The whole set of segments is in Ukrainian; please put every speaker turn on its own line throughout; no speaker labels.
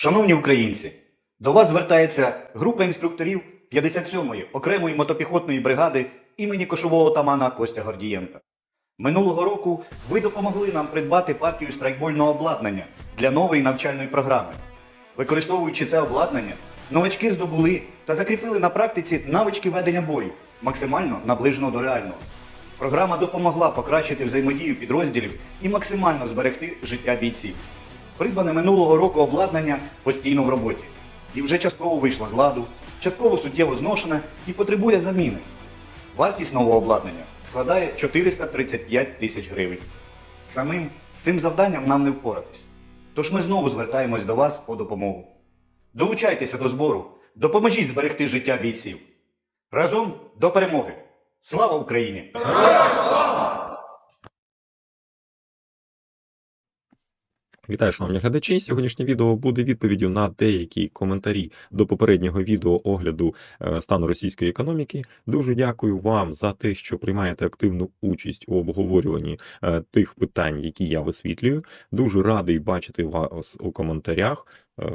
Шановні українці, до вас звертається група інструкторів 57-ї окремої мотопіхотної бригади імені кошового отамана Костя Гордієнка. Минулого року ви допомогли нам придбати партію страйкбольного обладнання для нової навчальної програми. Використовуючи це обладнання, новачки здобули та закріпили на практиці навички ведення бою, максимально наближено до реального. Програма допомогла покращити взаємодію підрозділів і максимально зберегти життя бійців. Придбане минулого року обладнання постійно в роботі і вже частково вийшло з ладу, частково суттєво зношене і потребує заміни. Вартість нового обладнання складає 435 тисяч гривень. Самим з цим завданням нам не впоратись. Тож ми знову звертаємось до вас по допомогу. Долучайтеся до збору, допоможіть зберегти життя бійців. Разом до перемоги! Слава Україні!
Вітаю, шановні глядачі. Сьогоднішнє відео буде відповіддю на деякі коментарі до попереднього відео огляду е, стану російської економіки. Дуже дякую вам за те, що приймаєте активну участь у обговорюванні е, тих питань, які я висвітлюю. Дуже радий бачити вас у коментарях. Е,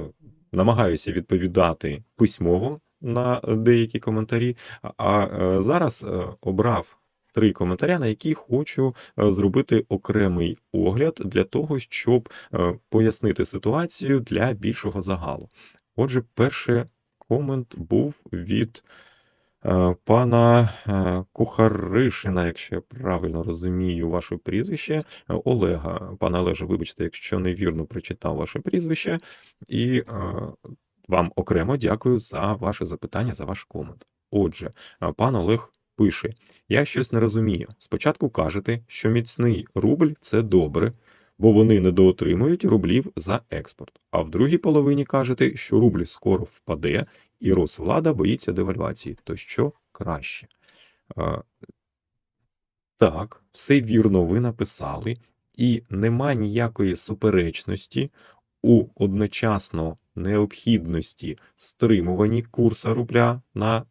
Намагаюся відповідати письмово на деякі коментарі. А зараз обрав три коментаря, на які хочу е, зробити окремий огляд для того, щоб е, пояснити ситуацію для більшого загалу. Отже, перший комент був від е, пана Кухаришина, якщо я правильно розумію ваше прізвище, Олега. Пане Олеже, вибачте, якщо невірно прочитав ваше прізвище, і вам окремо дякую за ваше запитання, за ваш комент. Отже, пан Олег пише: Я щось не розумію. Спочатку кажете, що міцний рубль це добре, бо вони недоотримують рублів за експорт. А в другій половині кажете, що рубль скоро впаде, і Росвлада боїться девальвації. То що краще? Е, Так, все вірно ви написали, і нема ніякої суперечності у одночасно необхідності стримуванні курсу рубля на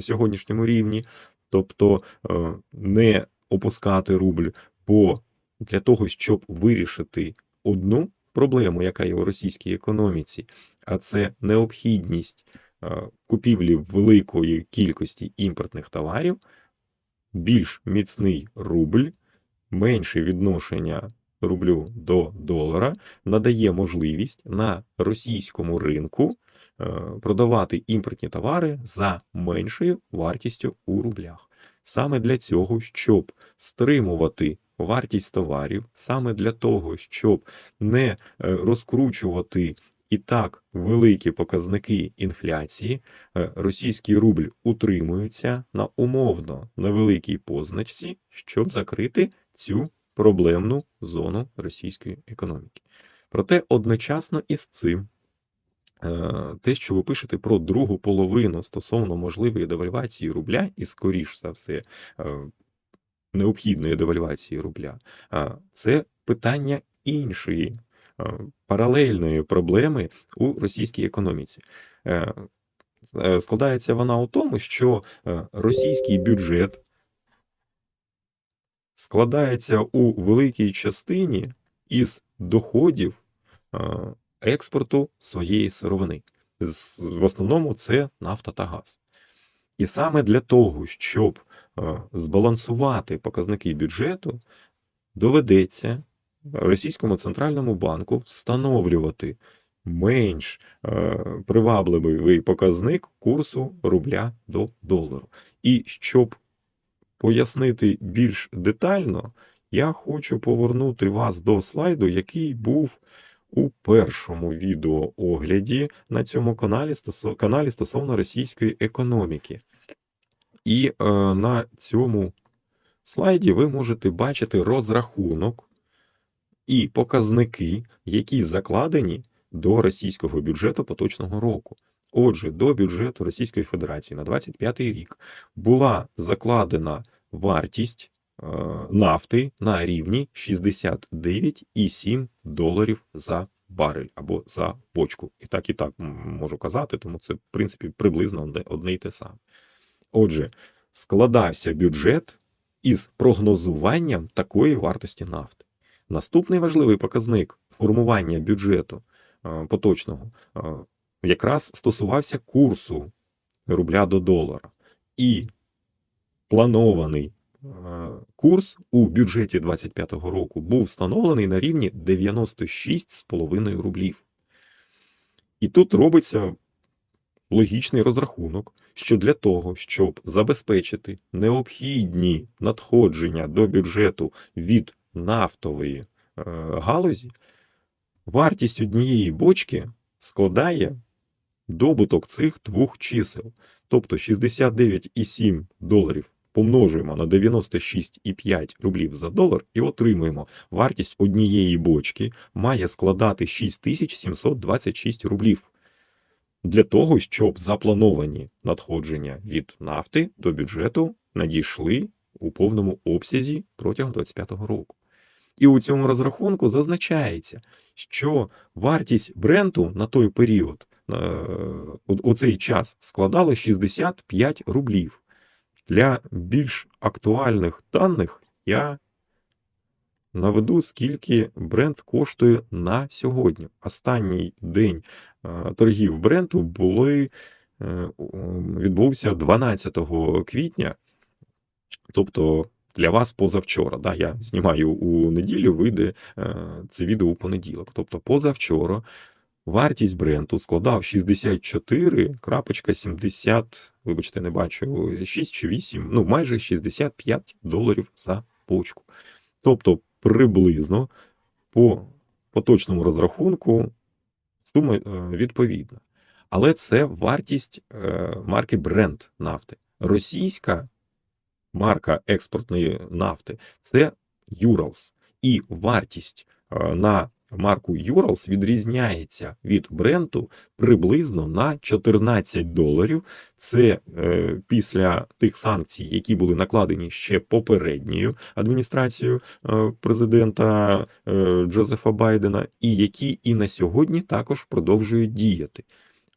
сьогоднішньому рівні, тобто е, не опускати рубль, бо для того, щоб вирішити одну проблему, яка є у російській економіці, а це необхідність е, купівлі великої кількості імпортних товарів, більш міцний рубль, менше відношення рублю до долара надає можливість на російському ринку е, продавати імпортні товари за меншою вартістю у рублях. Саме для цього, щоб стримувати вартість товарів, саме для того, щоб не е, розкручувати і так великі показники інфляції, е, російський рубль утримується на умовно невеликій позначці, щоб закрити цю проблемну зону російської економіки. Проте одночасно із цим е, те, що ви пишете про другу половину стосовно можливої девальвації рубля, і скоріш за все е, необхідної девальвації рубля, е, це питання іншої е, паралельної проблеми у російській економіці. Е, е, Складається вона у тому, що е, російський бюджет складається у великій частині із доходів е, експорту своєї сировини. В основному це нафта та газ. І саме для того, щоб е, збалансувати показники бюджету, доведеться російському центральному банку встановлювати менш е, привабливий показник курсу рубля до долару. І щоб пояснити більш детально, я хочу повернути вас до слайду, який був у першому відеоогляді на цьому каналі, каналі стосовно російської економіки. І е, на цьому слайді ви можете бачити розрахунок і показники, які закладені до російського бюджету поточного року. Отже, до бюджету Російської Федерації на 25 рік була закладена вартість нафти на рівні 69,7 доларів за барель або за бочку. І так, і так можу казати, тому це, в принципі, приблизно одне, й те саме. Отже, складався бюджет із прогнозуванням такої вартості нафти. Наступний важливий показник формування бюджету е, поточного е, якраз стосувався курсу рубля до долара. І планований е, курс у бюджеті 2025 року був встановлений на рівні 96,5 рублів. І тут робиться логічний розрахунок, що для того, щоб забезпечити необхідні надходження до бюджету від нафтової е, галузі, вартість однієї бочки складає добуток цих двох чисел. Тобто 69,7 доларів помножуємо на 96,5 рублів за долар і отримуємо вартість однієї бочки має складати 6726 рублів. Для того, щоб заплановані надходження від нафти до бюджету надійшли у повному обсязі протягом 2025 року. І у цьому розрахунку зазначається, що вартість бренду на той період, е, у цей час, складала 65 рублів. Для більш актуальних даних я наведу, скільки бренд коштує на сьогодні. Останній день е, торгів бренду були, е, відбувся 12 квітня, тобто для вас позавчора. Да, я знімаю у неділю, вийде е, це відео у понеділок. Тобто позавчора вартість бренду складав 64,70, вибачте, не бачу, 6 чи 8, ну майже 65 доларів за бочку. Тобто приблизно по поточному розрахунку сума е, відповідна. Але це вартість е, марки бренд нафти. Російська марка експортної нафти це Urals. І вартість е, на марку Urals відрізняється від бренду приблизно на 14 доларів. Це е, після тих санкцій, які були накладені ще попередньою адміністрацією е, президента е, Джозефа Байдена, і які і на сьогодні також продовжують діяти.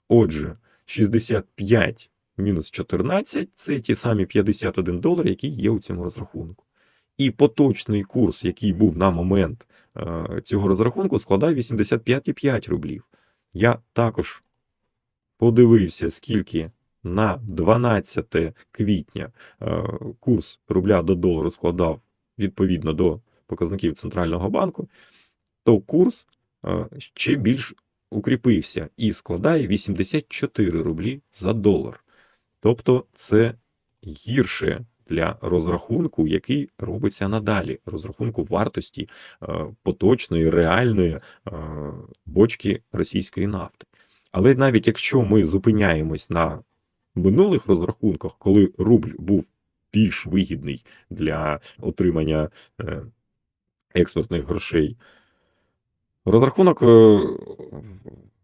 Отже, 65 мінус 14 це ті самі 51 долар, які є у цьому розрахунку. І поточний курс, який був на момент е, цього розрахунку, складає 85,5 рублів. Я також подивився, скільки на 12 квітня е, курс рубля до долару складав відповідно до показників Центрального банку, то курс е, ще більш укріпився і складає 84 рублі за долар. Тобто це гірше для розрахунку, який робиться надалі, розрахунку вартості е, поточної реальної е, бочки російської нафти. Але навіть якщо ми зупиняємось на минулих розрахунках, коли рубль був більш вигідний для отримання е, експортних грошей, розрахунок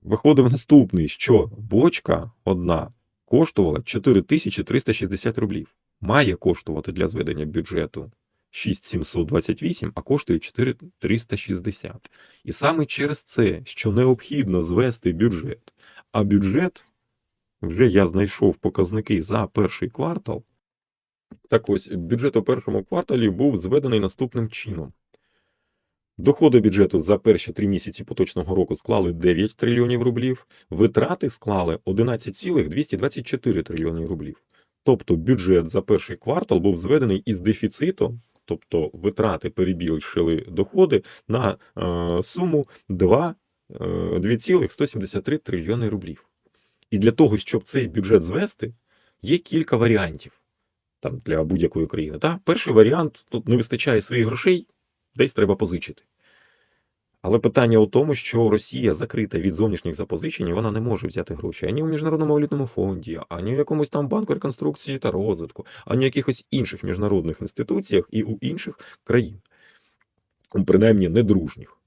виходив наступний, що бочка одна коштувала 4360 рублів. Має коштувати для зведення бюджету 6728, а коштує 4360. І саме через це, що необхідно звести бюджет. А бюджет, вже я знайшов показники за перший квартал. Так ось, бюджет у першому кварталі був зведений наступним чином. Доходи бюджету за перші три місяці поточного року склали 9 трильйонів рублів, витрати склали 11,224 трильйони рублів. Тобто бюджет за перший квартал був зведений із дефіцитом, тобто витрати перебільшили доходи на е, суму 2, е, 2,173 трильйони рублів. І для того, щоб цей бюджет звести, є кілька варіантів там, для будь-якої країни. Та? Перший варіант тут не вистачає своїх грошей, десь треба позичити. Але питання у тому, що Росія закрита від зовнішніх запозичень, і вона не може взяти гроші ані у міжнародному валютному фонді, ані в якомусь там банку реконструкції та розвитку, ані в якихось інших міжнародних інституціях і у інших країн, Ну, принаймні недружніх.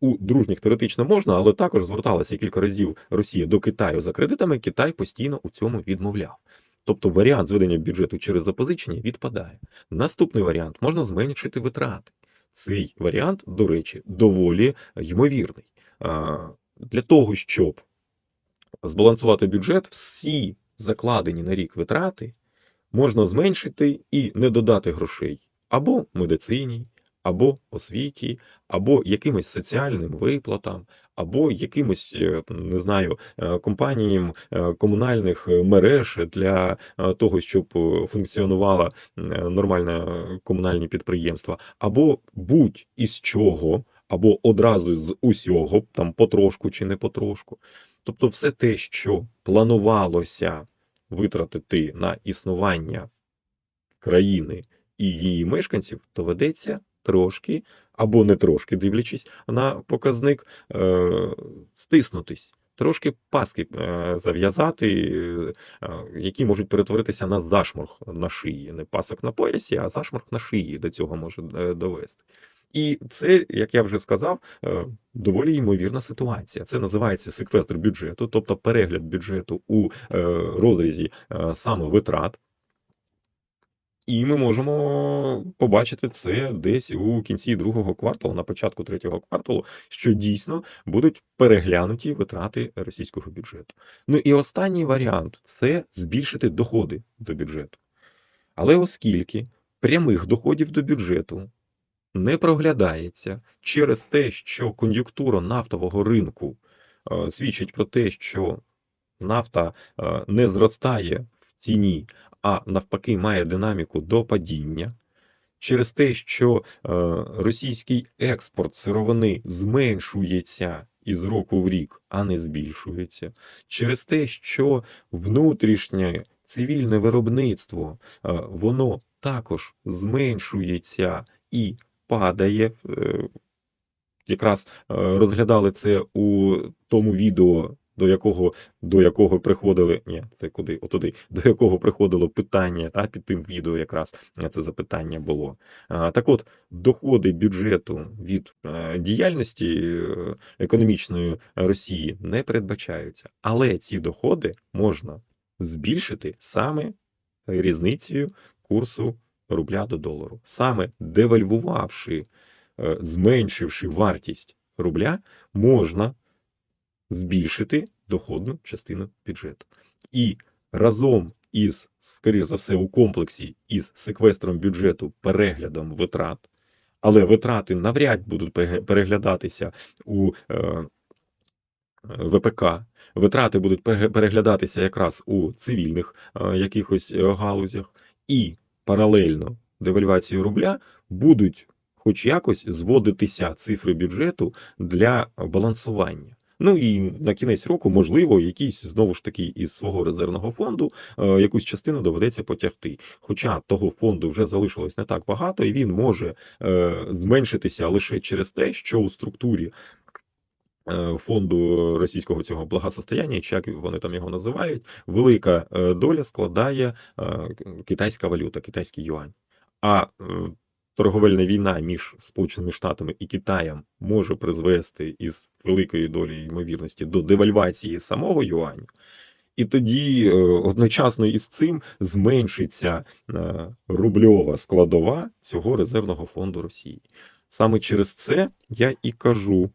У дружніх теоретично можна, але також зверталася кілька разів Росія до Китаю за кредитами. Китай постійно у цьому відмовляв. Тобто варіант зведення бюджету через запозичення відпадає. Наступний варіант можна зменшити витрати. Цей варіант, до речі, доволі ймовірний. Для того, щоб збалансувати бюджет, всі закладені на рік витрати можна зменшити і не додати грошей або медицині, або освіті, або якимось соціальним виплатам, або якимось, е, не знаю, е, компаніям е, комунальних мереж для того, щоб функціонувала нормальне комунальні підприємства, або будь із чого, або одразу з усього, там потрошку чи не потрошку. Тобто, все те, що планувалося витратити на існування країни і її мешканців, доведеться трошки або не трошки, дивлячись на показник, е, стиснутись. Трошки паски е, зав'язати, е, які можуть перетворитися на зашморг на шиї. Не пасок на поясі, а зашморг на шиї до цього може довести. І це, як я вже сказав, доволі ймовірна ситуація. Це називається секвестр бюджету, тобто перегляд бюджету у розрізі саме витрат. І ми можемо побачити це десь у кінці другого кварталу, на початку третього кварталу, що дійсно будуть переглянуті витрати російського бюджету. Ну і останній варіант це збільшити доходи до бюджету. Але оскільки прямих доходів до бюджету не проглядається через те, що кон'юнктура нафтового ринку е, свідчить про те, що нафта е, не зростає ціні, а навпаки має динаміку до падіння. Через те, що е, російський експорт сировини зменшується із року в рік, а не збільшується, через те, що внутрішнє цивільне виробництво е, воно також зменшується і падає. Е, Якраз розглядали це у тому відео, до якого до якого приходили. Ні, це куди? Отуди, до якого приходило питання, та під тим відео якраз це запитання було. Так от, доходи бюджету від е, діяльності е, економічної Росії не передбачаються, але ці доходи можна збільшити саме різницею курсу рубля до долару, саме девальвувавши, е, зменшивши вартість рубля, можна збільшити доходну частину бюджету. І разом із, скоріш за все, у комплексі із секвестром бюджету, переглядом витрат, але витрати навряд будуть перег- переглядатися у е, ВПК. Витрати будуть перег- переглядатися якраз у цивільних е, якихось е, галузях, і паралельно девальвації рубля будуть хоч якось зводитися цифри бюджету для балансування. Ну і на кінець року, можливо, якийсь знову ж таки із свого резервного фонду е, якусь частину доведеться потягти. Хоча того фонду вже залишилось не так багато, і він може е, зменшитися лише через те, що у структурі е, фонду російського цього благосостояння, чи як вони там його називають, велика доля складає китайська валюта, китайський юань. А торговельна війна між Сполученими Штатами і Китаєм може призвести із великої долі ймовірності до девальвації самого юаню. І тоді е, одночасно із цим зменшиться е, рубльова складова цього резервного фонду Росії. Саме через це я і кажу,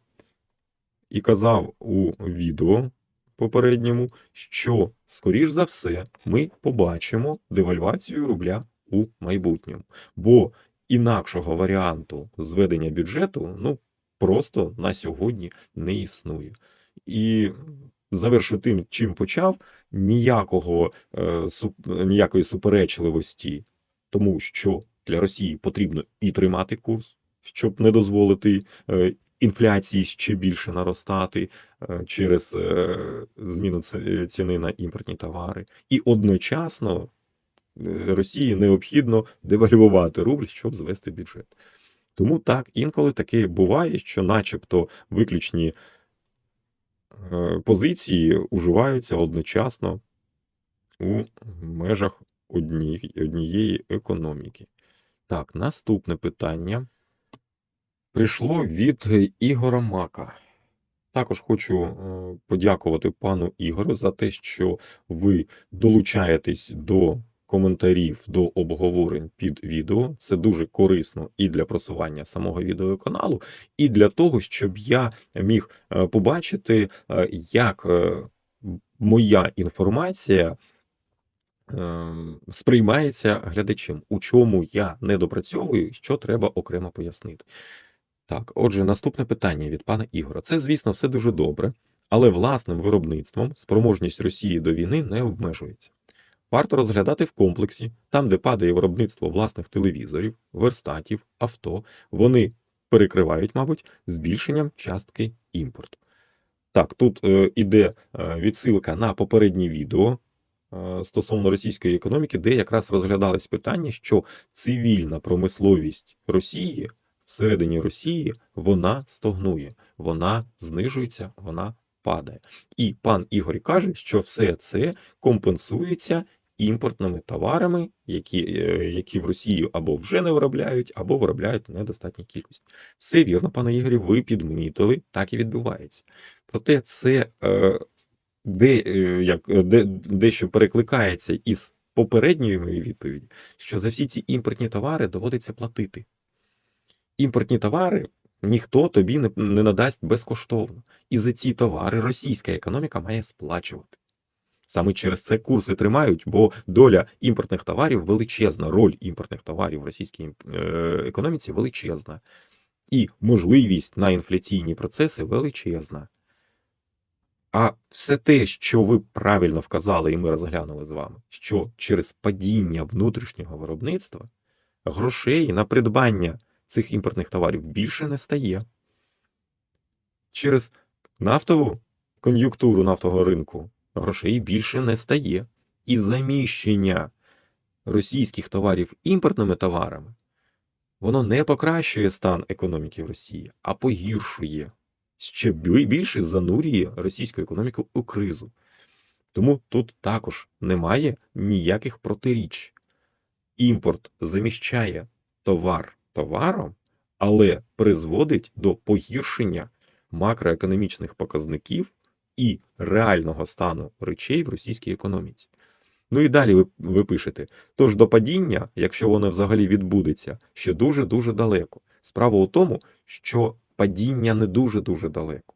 і казав у відео попередньому, що, скоріш за все, ми побачимо девальвацію рубля у майбутньому. Бо інакшого варіанту зведення бюджету ну просто на сьогодні не існує. І завершу тим, чим почав, ніякого е, суп- ніякої суперечливості, тому що для Росії потрібно і тримати курс, щоб не дозволити е, інфляції ще більше наростати е, через е, зміну ці- ціни на імпортні товари, і одночасно е, Росії необхідно девальвувати рубль, щоб звести бюджет. Тому так, інколи таке буває, що, начебто, виключні е, позиції уживаються одночасно у межах одні- однієї економіки. Так, наступне питання прийшло від Ігора Мака. Також хочу е, подякувати пану Ігорю за те, що ви долучаєтесь до коментарів, до обговорень під відео. Це дуже корисно і для просування самого відеоканалу, і для того, щоб я міг е, побачити, е, як е, моя інформація ем, сприймається глядачем. У чому я не допрацьовую, що треба окремо пояснити. Так, отже, наступне питання від пана Ігора. Це, звісно, все дуже добре, але власним виробництвом спроможність Росії до війни не обмежується. Варто розглядати в комплексі, там, де падає виробництво власних телевізорів, верстатів, авто, вони перекривають, мабуть, збільшенням частки імпорту. Так, тут е, іде е, відсилка на попереднє відео е, стосовно російської економіки, де якраз розглядалось питання, що цивільна промисловість Росії всередині Росії вона стогнує, вона знижується, вона падає. І пан Ігор каже, що все це компенсується імпортними товарами, які, е, які в Росії або вже не виробляють, або виробляють в недостатній кількості. Все вірно, пане Ігорі, ви підмітили, так і відбувається. Проте це е, де, е, як, де, дещо перекликається із попередньої моєї відповіді, що за всі ці імпортні товари доводиться платити. Імпортні товари ніхто тобі не, не надасть безкоштовно. І за ці товари російська економіка має сплачувати. Саме через це курси тримають, бо доля імпортних товарів величезна, роль імпортних товарів в російській е, економіці величезна. І можливість на інфляційні процеси величезна. А все те, що ви правильно вказали, і ми розглянули з вами, що через падіння внутрішнього виробництва грошей на придбання цих імпортних товарів більше не стає. Через нафтову кон'юнктуру нафтового ринку грошей більше не стає. І заміщення російських товарів імпортними товарами воно не покращує стан економіки в Росії, а погіршує. Ще більше занурює російську економіку у кризу. Тому тут також немає ніяких протиріч. Імпорт заміщає товар товаром, але призводить до погіршення макроекономічних показників і реального стану речей в російській економіці. Ну і далі ви, ви пишете: тож до падіння, якщо воно взагалі відбудеться, ще дуже-дуже далеко. Справа у тому, що падіння не дуже-дуже далеко.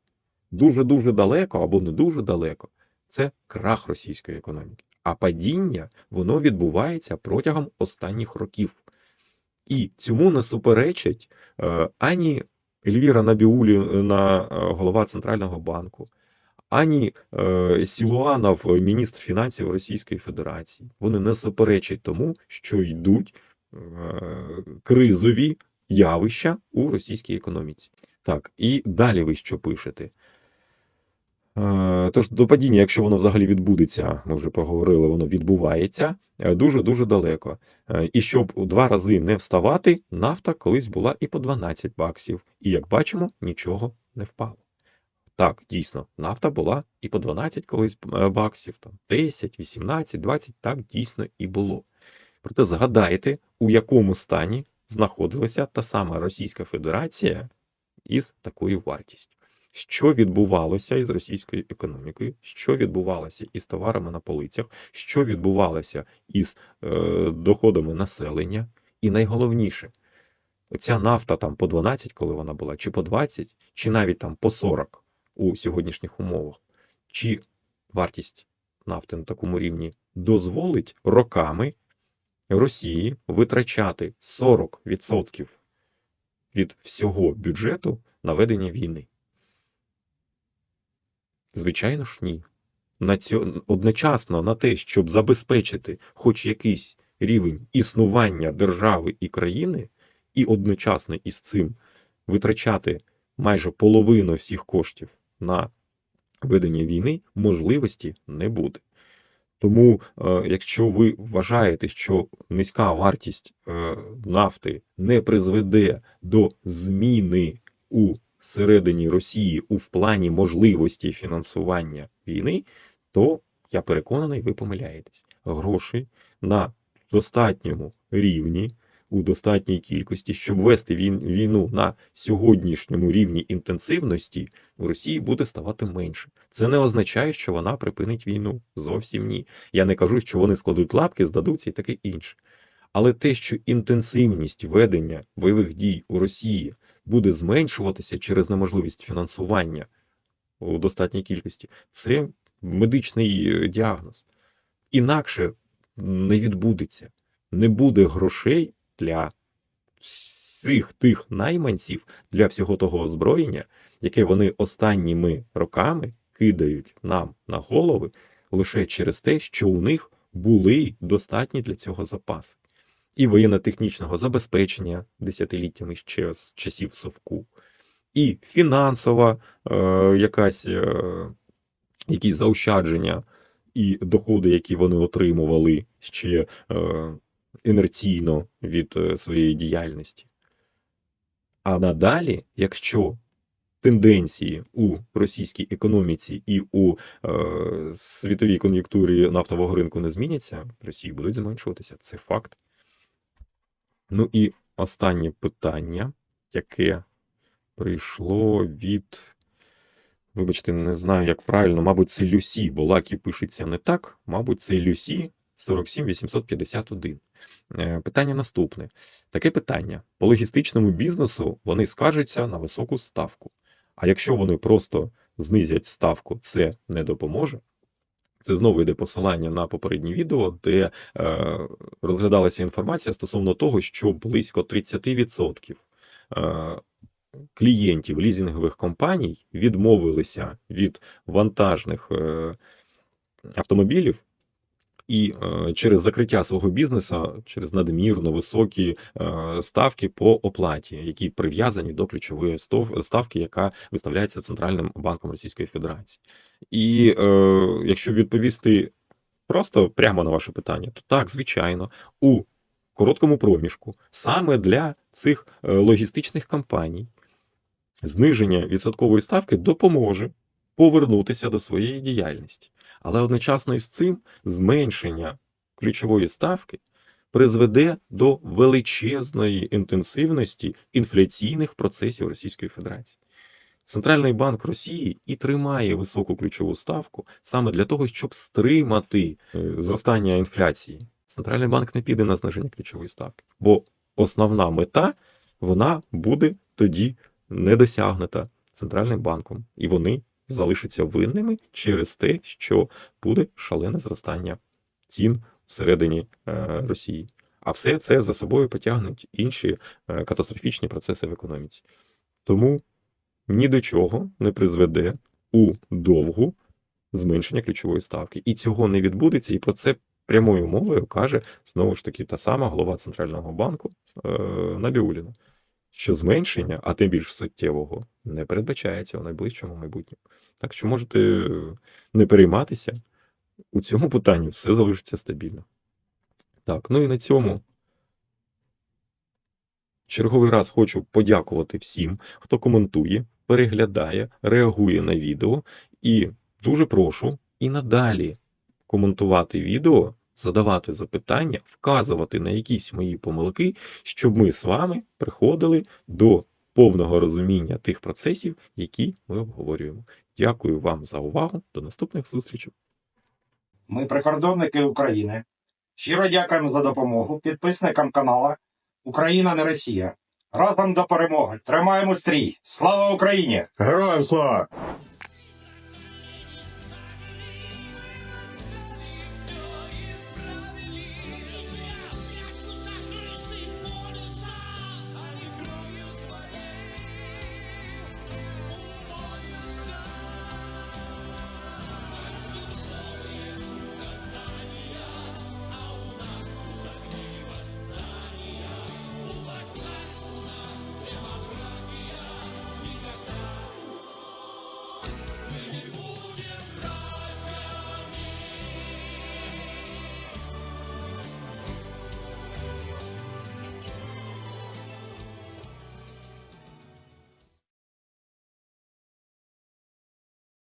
Дуже-дуже далеко або не дуже далеко це крах російської економіки. А падіння воно відбувається протягом останніх років. І цьому не суперечать е, ані Ельвіра Набіуліна, е, голова Центрального банку, ані е, Сілуанов, е, міністр фінансів Російської Федерації. Вони не суперечать тому, що йдуть е, кризові явища у російській економіці. Так, і далі ви що пишете? Е, Тож до падіння, якщо воно взагалі відбудеться, ми вже поговорили, воно відбувається дуже-дуже далеко. Е, І щоб у два рази не вставати, нафта колись була і по 12 баксів. І як бачимо, нічого не впало. Так, дійсно, нафта була і по 12 колись е, баксів, там 10, 18, 20, так дійсно і було. Проте згадайте, у якому стані знаходилася та сама Російська Федерація із такою вартістю. Що відбувалося із російською економікою, що відбувалося із товарами на полицях, що відбувалося із е, доходами населення, і найголовніше, оця нафта там по 12, коли вона була, чи по 20, чи навіть там по 40 у сьогоднішніх умовах, чи вартість нафти на такому рівні дозволить роками Росії витрачати 40% від всього бюджету на ведення війни. Звичайно ж, ні. На цьо... Одночасно на те, щоб забезпечити хоч якийсь рівень існування держави і країни, і одночасно із цим витрачати майже половину всіх коштів на ведення війни, можливості не буде. Тому, е, якщо ви вважаєте, що низька вартість е, нафти не призведе до зміни у всередині Росії у плані можливості фінансування війни, то я переконаний, ви помиляєтесь. Грошей на достатньому рівні, у достатній кількості, щоб вести війну на сьогоднішньому рівні інтенсивності, у Росії буде ставати менше. Це не означає, що вона припинить війну. Зовсім ні. Я не кажу, що вони складуть лапки, здадуться і таке інше. Але те, що інтенсивність ведення бойових дій у Росії буде зменшуватися через неможливість фінансування у достатній кількості, це медичний е, діагноз. Інакше не відбудеться. Не буде грошей для всіх тих найманців, для всього того озброєння, яке вони останніми роками кидають нам на голови лише через те, що у них були достатні для цього запаси. І воєнно-технічного забезпечення десятиліттями ще з часів Совку, і фінансова е, якась, е, якісь заощадження і доходи, які вони отримували ще е, інерційно від е, своєї діяльності. А надалі, якщо тенденції у російській економіці і у е, світовій кон'юнктурі нафтового ринку не зміняться, Росії будуть зменшуватися. Це факт. Ну і останнє питання, яке прийшло від. Вибачте, не знаю, як правильно, мабуть, це Люсі, бо Лакі пишеться не так. Мабуть, це Люсі 47851. Е, Питання наступне. Таке питання: по логістичному бізнесу вони скаржаться на високу ставку. А якщо вони просто знизять ставку, це не допоможе. Це знову йде посилання на попереднє відео, де е, розглядалася інформація стосовно того, що близько 30% е, клієнтів лізінгових компаній відмовилися від вантажних е, автомобілів. І е, через закриття свого бізнесу, через надмірно високі е, ставки по оплаті, які прив'язані до ключової ставки, яка виставляється Центральним банком Російської Федерації. І е, якщо відповісти просто прямо на ваше питання, то так, звичайно, у короткому проміжку саме для цих е, логістичних компаній зниження відсоткової ставки допоможе повернутися до своєї діяльності. Але одночасно із цим зменшення ключової ставки призведе до величезної інтенсивності інфляційних процесів Російської Федерації. Центральний банк Росії і тримає високу ключову ставку саме для того, щоб стримати е, зростання інфляції. Центральний банк не піде на зниження ключової ставки, бо основна мета вона буде тоді не досягнута центральним банком, і вони залишаться винними через те, що буде шалене зростання цін всередині е, Росії. А все це за собою потягнуть інші е, катастрофічні процеси в економіці. Тому ні до чого не призведе у довгу зменшення ключової ставки. І цього не відбудеться, і про це прямою мовою каже знову ж таки та сама голова Центрального банку е, Набіуліна, що зменшення, а тим більш суттєвого, не передбачається у найближчому майбутньому. Так що можете не перейматися, у цьому питанні все залишиться стабільно. Так, ну і на цьому. Черговий раз хочу подякувати всім, хто коментує, переглядає, реагує на відео. І дуже прошу і надалі коментувати відео, задавати запитання, вказувати на якісь мої помилки, щоб ми з вами приходили до повного розуміння тих процесів, які ми обговорюємо. Дякую вам за увагу. До наступних зустрічей.
Ми прикордонники України. Щиро дякуємо за допомогу підписникам канала Україна не Росія. Разом до перемоги. Тримаємо стрій. Слава Україні!
Героям слава!